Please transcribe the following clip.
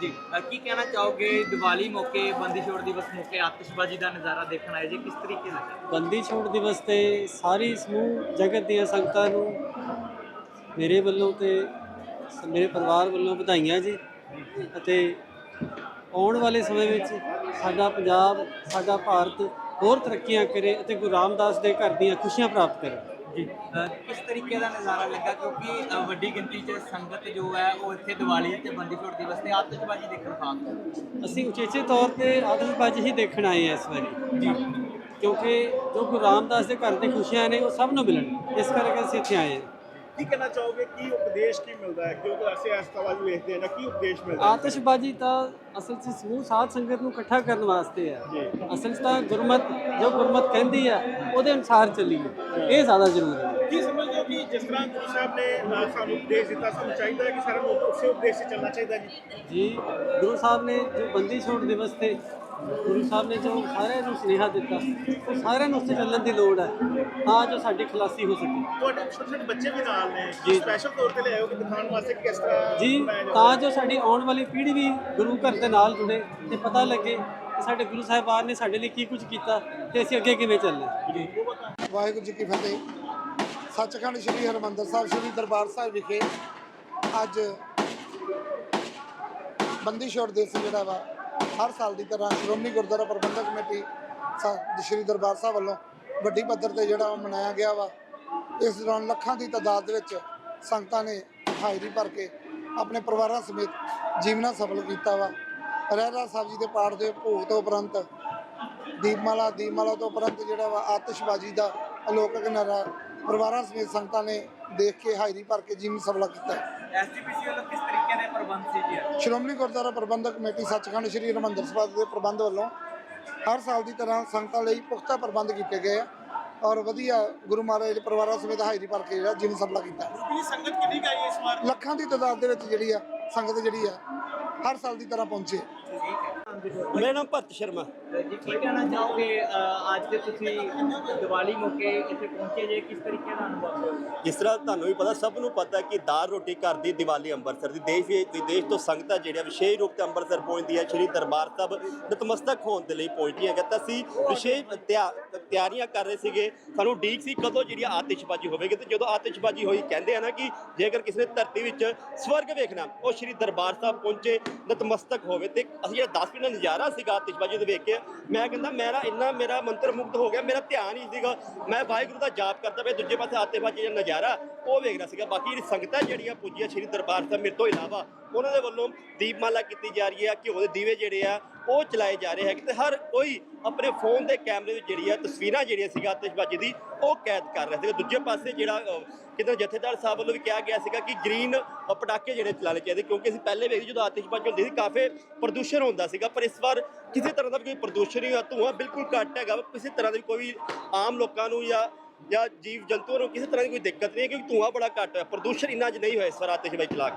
ਜੀ। ਕੀ ਕਹਿਣਾ ਚਾਹੋਗੇ ਦੀਵਾਲੀ ਮੌਕੇ, ਬੰਦੀ ਛੋੜ ਦਿਵਸ ਮੌਕੇ ਆਤਿਸ਼ਬਾਜ਼ੀ ਦਾ ਨਜ਼ਾਰਾ ਦੇਖਣ ਆਏ ਜੀ? ਕਿਸ ਤਰੀਕੇ ਦਾ ਬੰਦੀ ਛੋੜ ਦਿਵਸ ਤੇ ਸਾਰੀ ਸਮੂਹ, ਜਗਤ ਦੀਆਂ ਸੰਗਤਾਂ ਨੂੰ ਮੇਰੇ ਵੱਲੋਂ ਤੇ ਮੇਰੇ ਪਰਿਵਾਰ ਵੱਲੋਂ ਵਧਾਈਆਂ ਜੀ। ਅਤੇ ਆਉਣ ਵਾਲੇ ਸਮੇਂ ਵਿੱਚ ਸਾਡਾ ਪੰਜਾਬ, ਸਾਡਾ ਭਾਰਤ ਹੋਰ ਤਰੱਕੀਆਂ ਕਰੇ ਅਤੇ ਗੁਰੂ ਰਾਮਦਾਸ ਦੇ ਘਰ ਦੀਆਂ ਖੁਸ਼ੀਆਂ ਪ੍ਰਾਪਤ ਕਰੇ। ਜੀ। ਕਿਸ ਤਰੀਕੇ ਦਾ ਨਜ਼ਾਰਾ ਲੱਗਾ? ਕਿਉਂਕਿ ਵੱਡੀ ਗਿਣਤੀ 'ਚ ਸੰਗਤ ਜੋ ਹੈ ਉਹ ਇੱਥੇ ਦੀਵਾਲੀ ਤੇ ਬੰਦੀ ਛੋੜ ਦਿਵਸ ਤੇ ਆਤਿਸ਼ਬਾਜ਼ੀ ਦੇਖਣ ਖਾਸ ਅਸੀਂ ਉਚੇਚੇ ਤੌਰ ਤੇ ਆਤਿਸ਼ਬਾਜ਼ੀ ਹੀ ਦੇਖਣ ਆਏ ਹਾਂ ਇਸ ਵਾਰੀ। ਜੀ। ਕਿਉਂਕਿ ਜੋ ਗੁਰੂ ਰਾਮਦਾਸ ਦੇ ਘਰ ਦੀਆਂ ਖੁਸ਼ੀਆਂ ਨੇ ਉਹ ਸਭ ਨੂੰ ਮਿਲਣ। ਇਸ ਕਰਕੇ ਅਸੀਂ ਇੱਥੇ ਆਏ ਹਾਂ। ਕੀ ਕਹਿਣਾ ਚਾਹੋਗੇ? ਕੀ ਉਪਦੇਸ਼ ਕੀ ਮਿਲਦਾ ਹੈ? ਕਿਉਂਕਿ ਅਸੀਂ ਇਸ ਤਵਾਜ ਵੇਖਦੇ ਹਾਂ ਨਾ ਕੀ ਉਪਦੇਸ਼ ਮਿਲਦਾ ਹੈ? ਆਤਿਸ਼ਬਾਜ਼ੀ ਤਾਂ ਅਸਲ 'ਚ ਸਮੂਹ ਸਾਧ ਸੰਗਤ ਨੂੰ ਇਕੱਠਾ ਕਰਨ ਵਾਸਤੇ ਹੈ। ਜੀ। ਅਸਲ 'ਚ ਤਾਂ ਗੁਰਮਤ ਜੋ ਗੁਰਮਤ ਕਹਿੰਦੀ ਹੈ ਉਹਦੇ ਅਨੁਸਾਰ ਚੱਲੀਏ। ਇਹ ਜ਼ਿਆਦਾ ਜ਼ਰੂਰੀ ਹੈ। ਕੀ ਜਿਸ ਤਰ੍ਹਾਂ ਗੁਰੂ ਸਾਹਿਬ ਨੇ ਸਾਨੂੰ ਉਪਦੇਸ਼ ਦਿੱਤਾ ਸਾਨੂੰ ਚਾਹੀਦਾ ਹੈ ਕਿ ਸਾਰਿਆਂ ਨੂੰ ਉਸੇ ਉਪਦੇਸ਼ 'ਤੇ ਚੱਲਣਾ ਚਾਹੀਦਾ ਜੀ। ਜੀ ਗੁਰੂ ਸਾਹਿਬ ਨੇ ਜੋ ਬੰਦੀ ਛੋੜ ਦਿਵਸ ਤੇ ਗੁਰੂ ਸਾਹਿਬ ਨੇ ਜੋ ਸਾਰਿਆਂ ਨੂੰ ਸੁਨੇਹਾ ਦਿੱਤਾ ਉਹ ਸਾਰਿਆਂ ਨੂੰ ਉਸ ਤੇ ਚੱਲਣ ਦੀ ਲੋੜ ਹੈ ਤਾਂ ਜੋ ਸਾਡੀ ਖਲਾਸੀ ਹੋ ਸਕੇ। ਤੁਹਾਡੇ ਛੋਟੇ ਛੋਟੇ ਬੱਚੇ ਵੀ ਨਾਲ ਨੇ ਜੀ। ਸਪੈਸ਼ਲ ਤੌਰ ਤੇ ਲਿਆਓ ਕਿ ਦਿਖਾਉਣ ਵਾਸਤੇ ਕਿ ਕਿਸ ਤਰ੍ਹਾਂ ਜੀ ਤਾਂ ਜੋ ਸਾਡੀ ਆਉਣ ਵਾਲੀ ਪੀੜ੍ਹੀ ਵੀ ਗੁਰੂ ਘਰ ਦੇ ਨਾਲ ਜੁੜੇ ਤੇ ਪਤਾ ਲੱਗੇ ਕਿ ਸਾਡੇ ਗੁਰੂ ਸਾਹਿਬਾਨ ਨੇ ਸਾਡੇ ਲਈ ਕੀ ਕੁਝ ਕੀਤਾ ਤੇ ਅਸੀਂ ਅੱਗੇ ਕਿਵੇਂ ਚੱਲਣਾ ਵਾਹਿਗੁਰੂ ਜੀ ਕੀ ਫਤਿਹ। ਸੱਚਖੰਡ ਸ੍ਰੀ ਹਰਿਮੰਦਰ ਸਾਹਿਬ, ਸ੍ਰੀ ਦਰਬਾਰ ਸਾਹਿਬ ਵਿਖੇ ਅੱਜ ਬੰਦੀ ਛੋੜ ਦਿਵਸ ਜਿਹੜਾ ਵਾ, ਹਰ ਸਾਲ ਦੀ ਤਰ੍ਹਾਂ ਸ਼੍ਰੋਮਣੀ ਗੁਰਦੁਆਰਾ ਪ੍ਰਬੰਧਕ ਕਮੇਟੀ ਸਾ- ਸ੍ਰੀ ਦਰਬਾਰ ਸਾਹਿਬ ਵੱਲੋਂ ਵੱਡੀ ਪੱਧਰ ਤੇ ਜਿਹੜਾ ਉਹ ਮਨਾਇਆ ਗਿਆ ਵਾ। ਇਸ ਦੌਰਾਨ ਲੱਖਾਂ ਦੀ ਤਾਦਾਦ ਦੇ ਵਿੱਚ ਸੰਗਤਾਂ ਨੇ ਹਾਜ਼ਰੀ ਭਰ ਕੇ ਆਪਣੇ ਪਰਿਵਾਰਾਂ ਸਮੇਤ ਜੀਵਨਾ ਸਫਲ ਕੀਤਾ ਵਾ। ਰਹਿਰਾ ਸਾਹਿਬ ਜੀ ਦੇ ਪਾਠ ਦੇ ਭੋਗ ਤੋਂ ਉਪਰੰਤ, ਦੀਪਮਾਲਾ ਦੀਪਮਾਲਾ ਤੋਂ ਉਪਰੰਤ ਜਿਹੜਾ ਵਾ ਆਤਿਸ਼ਬਾਜ਼ੀ ਦਾ ਅਲੋਕਕ ਨਾਰਾ ਪਰਿਵਾਰਾਂ ਸਮੇਤ ਸੰਗਤਾਂ ਨੇ ਦੇਖ ਕੇ ਹਾਜ਼ਰੀ ਭਰ ਕੇ ਜੀਵਨ ਸਫਲਾ ਕੀਤਾ। ਐਸਜੀਪੀਸੀ ਵੱਲੋਂ ਕਿਸ ਤਰੀਕੇ ਦੇ ਪ੍ਰਬੰਧ ਸੀ ਜੀ? ਸ਼੍ਰੋਮਣੀ ਗੁਰਦੁਆਰਾ ਪ੍ਰਬੰਧਕ ਕਮੇਟੀ ਸੱਚਖੰਡ ਸ੍ਰੀ ਹਰਿਮੰਦਰ ਸਾਹਿਬ ਦੇ ਪ੍ਰਬੰਧ ਵੱਲੋਂ ਹਰ ਸਾਲ ਦੀ ਤਰ੍ਹਾਂ ਸੰਗਤਾਂ ਲਈ ਪੁਖਤਾ ਪ੍ਰਬੰਧ ਕੀਤੇ ਗਏ ਆ ਔਰ ਵਧੀਆ ਗੁਰੂ ਮਹਾਰਾਜ ਦੇ ਪਰਿਵਾਰਾਂ ਸਮੇਤ ਹਾਜ਼ਰੀ ਭਰ ਕੇ ਜਿਹੜਾ ਜੀਵਨ ਸਫਲਾ ਕੀਤਾ। ਸੰਗਤ ਕਿੰਨੀ ਗਈ ਇਸ ਵਾਰ? ਲੱਖਾਂ ਦੀ ਤਾਦਾਦ ਦੇ ਵਿੱਚ ਜਿਹੜੀ ਆ ਸੰਗਤ ਜਿਹੜੀ ਆ ਹਰ ਸਾਲ ਦੀ ਤਰ੍ਹਾਂ ਪਹੁੰਚੇ। ਮੇਰਾ ਨਾਮ ਭਰਤ ਸ਼ਰਮਾ। ਜੀ ਕੀ ਕਹਿਣਾ ਚਾਹੋਗੇ? ਅ, ਅੱਜ ਦੇ ਤੁਸੀਂ ਦੀਵਾਲੀ ਮੌਕੇ ਇੱਥੇ ਪਹੁੰਚੇ ਜੇ ਕਿਸ ਤਰੀਕੇ ਦਾ ਅਨੁਭਵ ਹੋਇਆ? ਜਿਸ ਤਰ੍ਹਾਂ ਤੁਹਾਨੂੰ ਵੀ ਪਤਾ ਸਭ ਨੂੰ ਪਤਾ ਕਿ ਦਾਲ ਰੋਟੀ ਘਰ ਦੀ ਦੀਵਾਲੀ ਅੰਮ੍ਰਿਤਸਰ ਦੀ। ਦੇਸ਼ ਵਿਦੇਸ਼ ਤੋਂ ਸੰਗਤਾਂ ਜਿਹੜੀਆਂ ਵਿਸ਼ੇਸ਼ ਰੂਪ ਤੇ ਅੰਮ੍ਰਿਤਸਰ ਪਹੁੰਚਦੀ ਹੈ ਸ਼੍ਰੀ ਦਰਬਾਰ ਸਾਹਿਬ ਨਤਮਸਤਕ ਹੋਣ ਦੇ ਲਈ ਪਹੁੰਚਦੀਆਂ ਹੈਗਾ ਤਾਂ ਅਸੀਂ ਵਿਸ਼ੇਸ਼ ਤਿਆ- ਤਿਆਰੀਆਂ ਕਰ ਰਹੇ ਸੀਗੇ। ਸਾਨੂੰ ਉਡੀਕ ਸੀ ਕਦੋਂ ਜਿਹੜੀ ਆਤਿਸ਼ਬਾਜ਼ੀ ਹੋਵੇਗੀ ਤੇ ਜਦੋਂ ਆਤਿਸ਼ਬਾਜ਼ੀ ਹੋਈ ਕਹਿੰਦੇ ਆ ਨਾ ਕਿ ਜੇਕਰ ਕਿਸੇ ਨੇ ਧਰਤੀ ਵਿੱਚ ਸਵਰਗ ਵੇਖਣਾ ਉਹ ਸ਼੍ਰੀ ਦਰਬਾਰ ਸਾਹਿਬ ਪਹੁੰਚੇ। ਨਤਮਸਤਕ ਹੋਵੇ ਤੇ ਅਸੀਂ ਜਿਹੜਾ 10 ਮਿੰਟ ਦਾ ਨਜ਼ਾਰਾ ਸੀਗਾ ਆਤਿਸ਼ਬਾਜ਼ੀ ਦੇ ਵੇਖ ਕੇ, ਮੈਂ ਕਹਿੰਦਾ ਮੇਰਾ ਇੰਨਾ, ਮੇਰਾ ਮੰਤਰ ਮੁਕਤ ਹੋ ਗਿਆ, ਮੇਰਾ ਧਿਆਨ ਹੀ ਸੀਗਾ। ਮੈਂ ਵਾਹਿਗੁਰੂ ਦਾ ਜਾਪ ਕਰਦਾ ਪਿਆ, ਦੂਜੇ ਪਾਸੇ ਆਤਿਸ਼ਬਾਜ਼ੀ ਦਾ ਨਜ਼ਾਰਾ ਉਹ ਵੇਖਣਾ ਸੀਗਾ। ਬਾਕੀ ਜਿਹੜੀ ਸੰਗਤਾਂ ਜਿਹੜੀਆਂ ਪੁੱਜੀਆਂ ਸ਼੍ਰੀ ਦਰਬਾਰ ਸਾਹਿਬ ਮੇਰੇ ਤੋਂ ਇਲਾਵਾ, ਉਹਨਾਂ ਦੇ ਵੱਲੋਂ ਦੀਪਮਾਲਾ ਕੀਤੀ ਜਾ ਰਹੀ ਹੈ, ਘਿਓ ਦੇ ਦੀਵੇ ਜਿਹੜੇ ਆ ਉਹ ਚਲਾਏ ਜਾ ਰਹੇ ਹੈਗੇ ਤੇ ਹਰ ਕੋਈ ਆਪਣੇ ਫੋਨ ਦੇ ਕੈਮਰੇ ਵਿੱਚ ਜਿਹੜੀ ਆ ਤਸਵੀਰਾਂ ਜਿਹੜੀਆਂ ਸੀਗਾ ਆਤਿਸ਼ਬਾਜ਼ੀ ਦੀ ਉਹ ਕੈਦ ਕਰ ਰਿਹਾ ਸੀਗਾ। ਦੂਜੇ ਪਾਸੇ ਜਿਹੜਾ ਅ, ਕਿਤੇ ਜਥੇਦਾਰ ਸਾਹਿਬ ਵੱਲੋਂ ਵੀ ਕਿਹਾ ਗਿਆ ਸੀਗਾ ਕਿ ਗ੍ਰੀਨ ਪਟਾਕੇ ਜਿਹੜੇ ਚਲਾਣੇ ਚਾਹੀਦੇ ਕਿਉਂਕਿ ਅਸੀਂ ਪਹਿਲੇ ਵੇਖਦੇ ਜਦੋਂ ਆਤਿਸ਼ਬਾਜ਼ੀ ਹੁੰਦੀ ਸੀ ਕਾਫੀ ਪ੍ਰਦੂਸ਼ਣ ਹੁੰਦਾ ਸੀਗਾ। ਪਰ ਇਸ ਵਾਰ ਕਿਸੇ ਤਰ੍ਹਾਂ ਦਾ ਵੀ ਕੋਈ ਪ੍ਰਦੂਸ਼ਣ ਨਹੀਂ ਹੋਇਆ ਧੂੰਆਂ ਬਿਲਕੁਲ ਘੱਟ ਹੈਗਾ। ਕਿਸੇ ਤਰ੍ਹਾਂ ਦੀ ਕੋਈ ਆਮ ਲੋਕਾਂ ਨੂੰ ਜਾਂ ਜਾਂ ਜੀਵ ਜੰਤੂਆਂ ਨੂੰ ਕਿਸੇ ਤਰ੍ਹਾਂ ਦੀ ਕੋਈ ਦਿੱਕਤ ਨਹੀਂ ਹੈ ਕਿਉਂਕਿ ਧੂੰਆਂ ਬੜਾ ਘੱਟ ਹੈ ਪ੍ਰਦੂਸ਼ਣ ਇੰਨਾ ਜ ਨਹੀਂ ਹੋਇਆ ਇਸ ਵਾਰ ਆਤਿਸ਼ਬਾਜ਼ੀ ਚਲਾ ਕੇ।